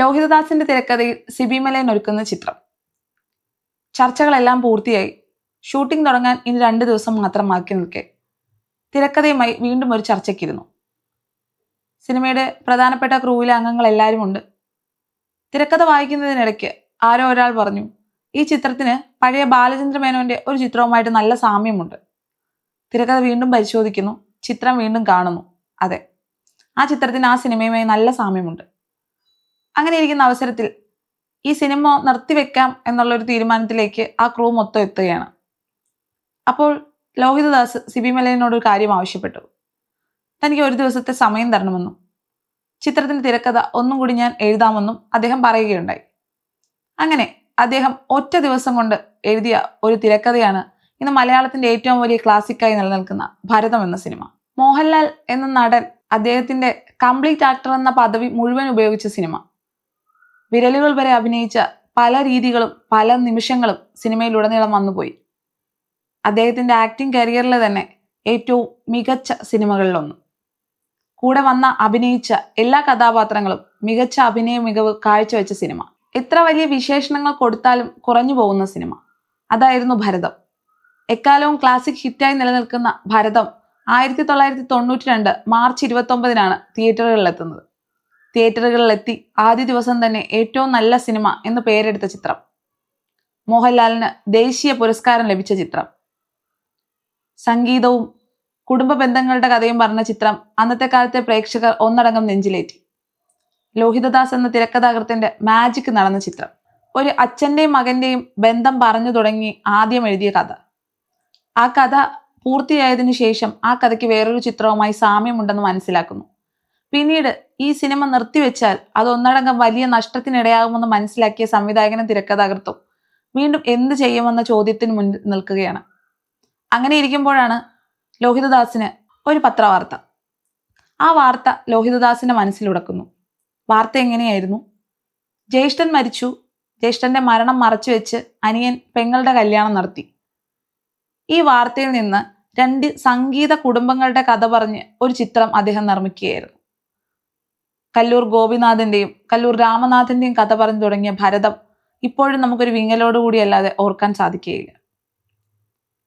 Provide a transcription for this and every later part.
ലോഹിതദാസിന്റെ തിരക്കഥയിൽ സിബി മലയൻ ഒരുക്കുന്ന ചിത്രം. ചർച്ചകളെല്ലാം പൂർത്തിയായി. ഷൂട്ടിംഗ് തുടങ്ങാൻ ഇനി രണ്ട് ദിവസം മാത്രം ബാക്കി നിൽക്കെ. തിരക്കഥയുമായി വീണ്ടും ഒരു ചർച്ചയ്ക്കിരുന്നു. സിനിമയുടെ പ്രധാനപ്പെട്ട ക്രൂവിലെ അംഗങ്ങൾ എല്ലാവരും ഉണ്ട്. തിരക്കഥ വായിക്കുന്നതിനിടയ്ക്ക് ആരോ ഒരാൾ പറഞ്ഞു ഈ ചിത്രത്തിന് പഴയ ബാലചന്ദ്ര മേനോന്റെ ഒരു ചിത്രവുമായിട്ട് നല്ല സാമ്യമുണ്ട്. തിരക്കഥ വീണ്ടും പരിശോധിക്കുന്നു ചിത്രം വീണ്ടും കാണുന്നു. അതെ ആ ചിത്രത്തിന് ആ സിനിമയുമായി നല്ല സാമ്യമുണ്ട്. അങ്ങനെ ഇരിക്കുന്ന അവസരത്തിൽ ഈ സിനിമ നിർത്തിവെക്കാം എന്നുള്ള ഒരു തീരുമാനത്തിലേക്ക് ആ ക്രൂ മൊത്തം എത്തുകയാണ്. അപ്പോൾ ലോഹിതദാസ് സിബി മലയനോട് ഒരു കാര്യം ആവശ്യപ്പെട്ടു. തനിക്ക് ഒരു ദിവസത്തെ സമയം തരണമെന്നും ചിത്രത്തിന്റെ തിരക്കഥ ഒന്നും കൂടി ഞാൻ എഴുതാമെന്നും അദ്ദേഹം പറയുകയുണ്ടായി. അങ്ങനെ അദ്ദേഹം ഒറ്റ ദിവസം കൊണ്ട് എഴുതിയ ഒരു തിരക്കഥയാണ് ഇന്ന് മലയാളത്തിന്റെ ഏറ്റവും വലിയ ക്ലാസിക്കായി നിലനിൽക്കുന്ന ഭരതം എന്ന സിനിമ. മോഹൻലാൽ എന്ന നടൻ അദ്ദേഹത്തിന്റെ കംപ്ലീറ്റ് ആക്ടർ എന്ന പദവി മുഴുവൻ ഉപയോഗിച്ച സിനിമ. വിരലുകൾ വരെ അഭിനയിച്ച പല രീതികളും പല നിമിഷങ്ങളും സിനിമയിലുടനീളം വന്നുപോയി. അദ്ദേഹത്തിന്റെ ആക്ടിംഗ് കരിയറിലെ തന്നെ ഏറ്റവും മികച്ച സിനിമകളിലൊന്ന്. കൂടെ വന്ന അഭിനയിച്ച എല്ലാ കഥാപാത്രങ്ങളും മികച്ച അഭിനയ മികവ് കാഴ്ചവെച്ച സിനിമ. എത്ര വലിയ വിശേഷണങ്ങൾ കൊടുത്താലും കുറഞ്ഞു പോകുന്ന സിനിമ. അതായിരുന്നു ഭരതം. എക്കാലവും ക്ലാസിക് ഹിറ്റായി നിലനിൽക്കുന്ന ഭരതം ആയിരത്തി തൊള്ളായിരത്തി തൊണ്ണൂറ്റി രണ്ട് മാർച്ച് ഇരുപത്തി ഒമ്പതിനാണ് തിയേറ്ററുകളിലെത്തുന്നത് തിയേറ്ററുകളിലെത്തി ആദ്യ ദിവസം തന്നെ ഏറ്റവും നല്ല സിനിമ എന്ന് പേരെടുത്ത ചിത്രം. മോഹൻലാലിന് ദേശീയ പുരസ്കാരം ലഭിച്ച ചിത്രം. സംഗീതവും കുടുംബ ബന്ധങ്ങളുടെ കഥയും പറഞ്ഞ ചിത്രം അന്നത്തെ കാലത്തെ പ്രേക്ഷകർ ഒന്നടങ്കം നെഞ്ചിലേറ്റി. ലോഹിതദാസ് എന്ന തിരക്കഥാകൃത്തിന്റെ മാജിക് നടന്ന ചിത്രം. ഒരു അച്ഛന്റെയും മകന്റെയും ബന്ധം പറഞ്ഞു തുടങ്ങി ആദ്യം എഴുതിയ കഥ. ആ കഥ പൂർത്തിയായതിനു ശേഷം ആ കഥയ്ക്ക് വേറൊരു ചിത്രവുമായി സാമ്യമുണ്ടെന്ന് മനസ്സിലാക്കുന്നു. പിന്നീട് ഈ സിനിമ നിർത്തിവെച്ചാൽ അത് ഒന്നടങ്കം വലിയ നഷ്ടത്തിനിടയാകുമെന്ന് മനസ്സിലാക്കിയ സംവിധായകനും തിരക്കഥാകൃത്തും വീണ്ടും എന്ത് ചെയ്യുമെന്ന ചോദ്യത്തിന് മുന്നിൽ നിൽക്കുകയാണ്. അങ്ങനെ ഇരിക്കുമ്പോഴാണ് ലോഹിതദാസിന് ഒരു പത്രവാർത്ത. ആ വാർത്ത ലോഹിതദാസിന്റെ മനസ്സിലുടക്കുന്നു. വാർത്ത എങ്ങനെയായിരുന്നു? ജ്യേഷ്ഠൻ മരിച്ചു. ജ്യേഷ്ഠന്റെ മരണം മറച്ചു വെച്ച് അനിയൻ പെങ്ങളുടെ കല്യാണം നടത്തി. ഈ വാർത്തയിൽ നിന്ന് രണ്ട് സംഗീത കുടുംബങ്ങളുടെ കഥ പറഞ്ഞ് ഒരു ചിത്രം അദ്ദേഹം നിർമ്മിക്കുകയായിരുന്നു. കല്ലൂർ ഗോപിനാഥന്റെയും കല്ലൂർ രാമനാഥന്റെയും കഥ പറഞ്ഞു തുടങ്ങിയ ഭരതം ഇപ്പോഴും നമുക്കൊരു വിങ്ങലോടുകൂടി അല്ലാതെ ഓർക്കാൻ സാധിക്കുകയില്ല.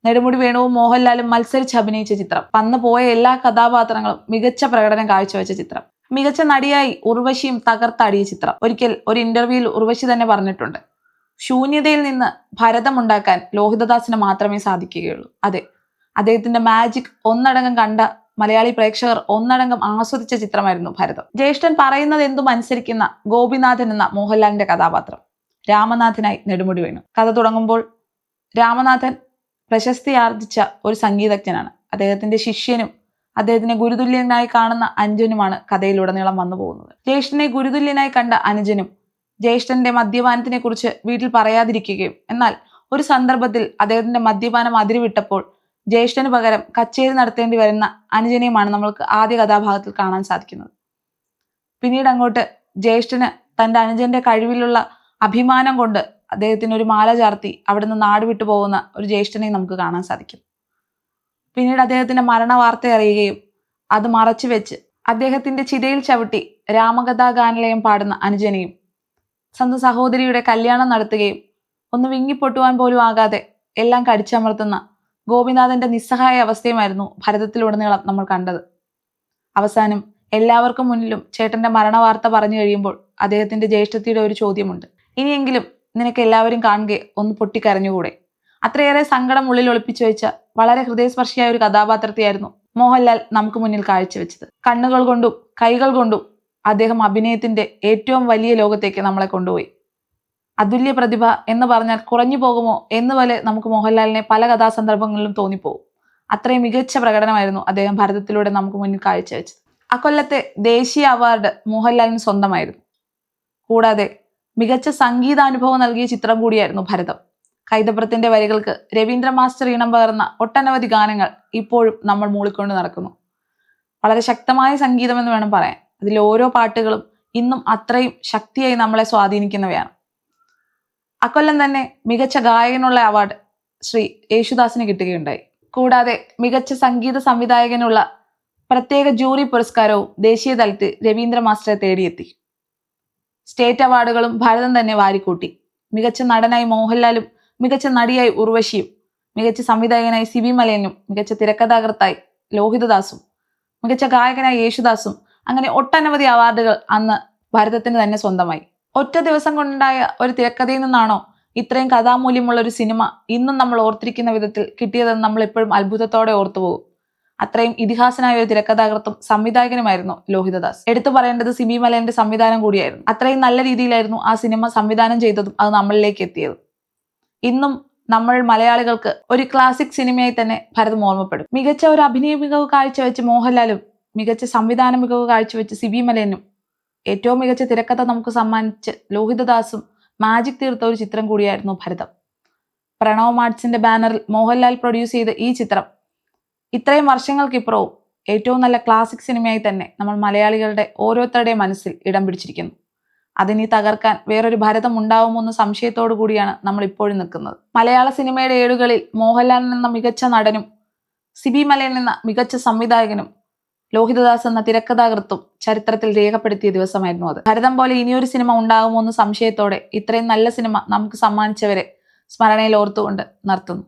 നെടുമുടി വേണുവും മോഹൻലാലും മത്സരിച്ച് അഭിനയിച്ച ചിത്രം വന്നു പോയ എല്ലാ കഥാപാത്രങ്ങളും മികച്ച പ്രകടനം കാഴ്ചവെച്ച ചിത്രം. മികച്ച നടിയായി ഉർവശിയും തകർത്താടിയ ചിത്രം. ഒരിക്കൽ ഒരു ഇന്റർവ്യൂവിൽ ഉർവശി തന്നെ പറഞ്ഞിട്ടുണ്ട് ശൂന്യതയിൽ നിന്ന് ഭരതം ഉണ്ടാക്കാൻ ലോഹിതദാസിന് മാത്രമേ സാധിക്കുകയുള്ളൂ. അതെ അദ്ദേഹത്തിന്റെ മാജിക് ഒന്നടങ്കം കണ്ട മലയാളി പ്രേക്ഷകർ ഒന്നടങ്കം ആസ്വദിച്ച ചിത്രമായിരുന്നു ഭരതം. ജ്യേഷ്ഠൻ പറയുന്നത് എന്തും അനുസരിക്കുന്ന ഗോപിനാഥൻ എന്ന മോഹൻലാലിന്റെ കഥാപാത്രം. രാമനാഥനായി നെടുമുടി വേണു. കഥ തുടങ്ങുമ്പോൾ രാമനാഥൻ പ്രശസ്തി ആർജിച്ച ഒരു സംഗീതജ്ഞനാണ്. അദ്ദേഹത്തിന്റെ ശിഷ്യനും അദ്ദേഹത്തിനെ ഗുരുതുല്യനായി കാണുന്ന അഞ്ജനുമാണ് കഥയിലുടനീളം വന്നു പോകുന്നത്. ജ്യേഷ്ഠനെ ഗുരുതുല്യനായി കണ്ട അനുജനും ജ്യേഷ്ഠന്റെ മദ്യപാനത്തിനെ കുറിച്ച് വീട്ടിൽ പറയാതിരിക്കുകയും എന്നാൽ ഒരു സന്ദർഭത്തിൽ അദ്ദേഹത്തിന്റെ മദ്യപാനം അതിരുവിട്ടപ്പോൾ ജ്യേഷ്ഠന് പകരം കച്ചേരി നടത്തേണ്ടി വരുന്ന അനുജനെയുമാണ് നമ്മൾക്ക് ആദ്യ കഥാഭാഗത്തിൽ കാണാൻ സാധിക്കുന്നത്. പിന്നീട് അങ്ങോട്ട് ജ്യേഷ്ഠന് തന്റെ അനുജന്റെ കഴിവിലുള്ള അഭിമാനം കൊണ്ട് അദ്ദേഹത്തിന് ഒരു മാല ചാർത്തി അവിടുന്ന് നാട് വിട്ടു പോകുന്ന ഒരു ജ്യേഷ്ഠനെ നമുക്ക് കാണാൻ സാധിക്കും. പിന്നീട് അദ്ദേഹത്തിന്റെ മരണ വാർത്ത അറിയുകയും അത് മറച്ചു വെച്ച് അദ്ദേഹത്തിന്റെ ചിതയിൽ ചവിട്ടി രാമകഥാ ഗാനലയം പാടുന്ന അനുജനെയും സ്വന്തം സഹോദരിയുടെ കല്യാണം നടത്തുകയും ഒന്ന് വിങ്ങിപ്പൊട്ടുവാൻ പോലും ആകാതെ എല്ലാം കടിച്ചമർത്തുന്ന ഗോപിനാഥന്റെ നിസ്സഹായ അവസ്ഥയുമായിരുന്നു ഭരതത്തിലുടനീളം നമ്മൾ കണ്ടത്. അവസാനം എല്ലാവർക്കും മുന്നിലും ചേട്ടന്റെ മരണവാർത്ത പറഞ്ഞു കഴിയുമ്പോൾ അദ്ദേഹത്തിന്റെ ജ്യേഷ്ഠത്തിയുടെ ഒരു ചോദ്യമുണ്ട്. ഇനിയെങ്കിലും നിനക്ക് എല്ലാവരും കാണുക ഒന്ന് പൊട്ടിക്കരഞ്ഞുകൂടെ? അത്രയേറെ സങ്കടം ഉള്ളിൽ ഒളിപ്പിച്ചു വെച്ച വളരെ ഹൃദയസ്പർശിയായ ഒരു കഥാപാത്രത്തെയായിരുന്നു മോഹൻലാൽ നമുക്ക് മുന്നിൽ കാഴ്ചവെച്ചത്. കണ്ണുകൾ കൊണ്ടും കൈകൾ കൊണ്ടും അദ്ദേഹം അഭിനയത്തിന്റെ ഏറ്റവും വലിയ ലോകത്തേക്ക് നമ്മളെ കൊണ്ടുപോയി. അതുല്യ പ്രതിഭ എന്ന് പറഞ്ഞാൽ കുറഞ്ഞു പോകുമോ എന്ന് പോലെ നമുക്ക് മോഹൻലാലിനെ പല കഥാസന്ദർഭങ്ങളിലും തോന്നിപ്പോകും. അത്രയും മികച്ച പ്രകടനമായിരുന്നു അദ്ദേഹം ഭാരതത്തിലൂടെ നമുക്ക് മുന്നിൽ കാഴ്ചവെച്ചത്. അക്കൊല്ലത്തെ ദേശീയ അവാർഡ് മോഹൻലാലിന് സ്വന്തമായിരുന്നു. കൂടാതെ മികച്ച സംഗീതാനുഭവം നൽകിയ ചിത്രം കൂടിയായിരുന്നു ഭരതം. കൈതപ്രത്തിന്റെ വരികൾക്ക് രവീന്ദ്ര മാസ്റ്റർ ഈണം പകർന്ന ഒട്ടനവധി ഗാനങ്ങൾ ഇപ്പോഴും നമ്മൾ മൂളിക്കൊണ്ട് നടക്കുന്നു. വളരെ ശക്തമായ സംഗീതം എന്ന് വേണം പറയാൻ. അതിലെ ഓരോ പാട്ടുകളും ഇന്നും അത്രയും ശക്തിയായി നമ്മളെ സ്വാധീനിക്കുന്നവയാണ്. അക്കൊല്ലം തന്നെ മികച്ച ഗായകനുള്ള അവാർഡ് ശ്രീ യേശുദാസിന് കിട്ടുകയുണ്ടായി. കൂടാതെ മികച്ച സംഗീത സംവിധായകനുള്ള പ്രത്യേക ജൂറി പുരസ്കാരവും ദേശീയ തലത്തിൽ രവീന്ദ്ര മാസ്റ്ററെ തേടിയെത്തി. സ്റ്റേറ്റ് അവാർഡുകളും ഭാരതം തന്നെ വാരിക്കൂട്ടി. മികച്ച നടനായി മോഹൻലാലും മികച്ച നടിയായി ഉർവശിയും മികച്ച സംവിധായകനായി സിബി മലയനും മികച്ച തിരക്കഥാകൃത്തായി ലോഹിതദാസും മികച്ച ഗായകനായി യേശുദാസും അങ്ങനെ ഒട്ടനവധി അവാർഡുകൾ അന്ന് ഭാരതത്തിന് തന്നെ സ്വന്തമായി. ഒറ്റ ദിവസം കൊണ്ടുണ്ടായ ഒരു തിരക്കഥയിൽ നിന്നാണോ ഇത്രയും കഥാമൂല്യമുള്ള ഒരു സിനിമ ഇന്നും നമ്മൾ ഓർത്തിരിക്കുന്ന വിധത്തിൽ കിട്ടിയതെന്ന് നമ്മൾ എപ്പോഴും അത്ഭുതത്തോടെ ഓർത്തുപോകും അത്രയും ഇതിഹാസനായ ഒരു തിരക്കഥാകൃത്തും സംവിധായകനുമായിരുന്നു ലോഹിതദാസ് എടുത്തു പറയേണ്ടത് സിബി മലയന്റെ സംവിധാനം കൂടിയായിരുന്നു. അത്രയും നല്ല രീതിയിലായിരുന്നു ആ സിനിമ സംവിധാനം ചെയ്തതും അത് നമ്മളിലേക്ക് എത്തിയതും. ഇന്നും നമ്മൾ മലയാളികൾക്ക് ഒരു ക്ലാസിക് സിനിമയായി തന്നെ ഭരതം ഓർമ്മപ്പെടും. മികച്ച ഒരു അഭിനയ മികവ് കാഴ്ചവെച്ച് മോഹൻലാലും മികച്ച സംവിധാന മികവ് കാഴ്ചവെച്ച് സിബി മലയനും ഏറ്റവും മികച്ച തിരക്കഥ നമുക്ക് സമ്മാനിച്ച് ലോഹിതദാസും മാജിക് തീർത്ത ഒരു ചിത്രം കൂടിയായിരുന്നു ഭരതം. പ്രണവ് മാർട്സിന്റെ ബാനറിൽ മോഹൻലാൽ പ്രൊഡ്യൂസ് ചെയ്ത ഈ ചിത്രം ഇത്രയും വർഷങ്ങൾക്കിപ്പുറവും ഏറ്റവും നല്ല ക്ലാസിക് സിനിമയായി തന്നെ നമ്മൾ മലയാളികളുടെ ഓരോരുത്തരുടെയും മനസ്സിൽ ഇടം പിടിച്ചിരിക്കുന്നു. അതിനി തകർക്കാൻ വേറൊരു ഭരതം ഉണ്ടാവുമോ എന്ന സംശയത്തോടു കൂടിയാണ് നമ്മൾ ഇപ്പോഴും നിൽക്കുന്നത്. മലയാള സിനിമയുടെ ഏടുകളിൽ മോഹൻലാൽ എന്ന മികച്ച നടനും സിബി മലയിൽ നിന്ന മികച്ച സംവിധായകനും ലോഹിതദാസ് എന്ന തിരക്കഥാകൃത്തും ചരിത്രത്തിൽ രേഖപ്പെടുത്തിയ ദിവസമായിരുന്നു അത്. ഭരതം പോലെ ഇനിയൊരു സിനിമ ഉണ്ടാകുമോ എന്ന സംശയത്തോടെ ഇത്രയും നല്ല സിനിമ നമുക്ക് സമ്മാനിച്ചവരെ സ്മരണയിൽ ഓർത്തുകൊണ്ട് നിർത്തുന്നു.